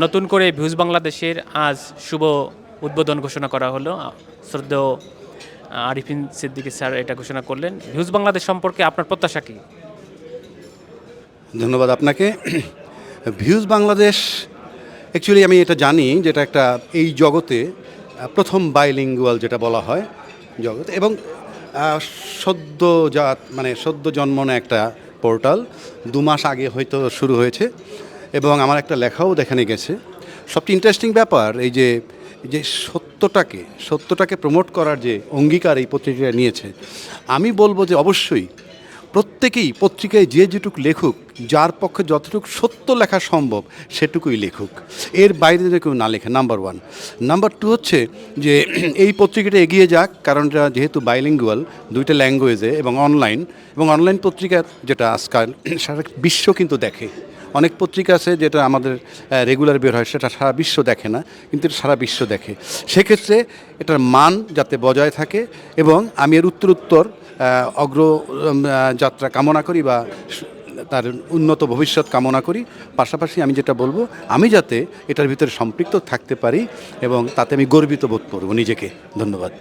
নতুন করে ভিউজ বাংলাদেশের আজ শুভ উদ্বোধন ঘোষণা করা হলো। শ্রদ্ধেয় আরিফিন সিদ্দিকী স্যার এটা ঘোষণা করলেন। ভিউজ বাংলাদেশ সম্পর্কে আপনার প্রত্যাশা কী? ধন্যবাদ আপনাকে। ভিউজ বাংলাদেশ অ্যাকচুয়ালি আমি এটা জানি যেটা একটা এই জগতে প্রথম বাইলিঙ্গুয়াল যেটা বলা হয় জগৎ এবং সদ্যজাত মানে সদ্য জন্মনা একটা পোর্টাল দু মাস আগে হয়তো শুরু হয়েছে। এবং আমার একটা লেখাও দেখানে গেছে। সবচেয়ে ইন্টারেস্টিং ব্যাপার, এই যে যে সত্যটাকে সত্যটাকে প্রমোট করার যে অঙ্গীকার এই পত্রিকায় নিয়েছে, আমি বলব যে অবশ্যই প্রত্যেকেই পত্রিকায় যে যেটুক লেখুক, যার পক্ষে যতটুকু সত্য লেখা সম্ভব, সেটুকুই লেখুক। এর বাইরে যেন কেউ না লেখে নাম্বার ওয়ান নাম্বার টু হচ্ছে যে, এই পত্রিকাটা এগিয়ে যাক, কারণ এটা যেহেতু বাইলিঙ্গুয়াল দুইটা ল্যাঙ্গুয়েজে এবং অনলাইন এবং অনলাইন পত্রিকা যেটা আজকাল সারা বিশ্ব কিন্তু দেখে। অনেক পত্রিকা আছে যেটা আমাদের রেগুলার বের হয়, সেটা সারা বিশ্ব দেখে না, কিন্তু এটা সারা বিশ্ব দেখে। সেক্ষেত্রে এটার মান যাতে বজায় থাকে এবং আমি এর উত্তর উত্তর অগ্র যাত্রা কামনা করি বা তার উন্নত ভবিষ্যৎ কামনা করি। পাশাপাশি আমি যেটা বলব, আমি যাতে এটার ভিতরে সম্পৃক্ত থাকতে পারি এবং তাতে আমি গর্বিত বোধ করব নিজেকে। ধন্যবাদ।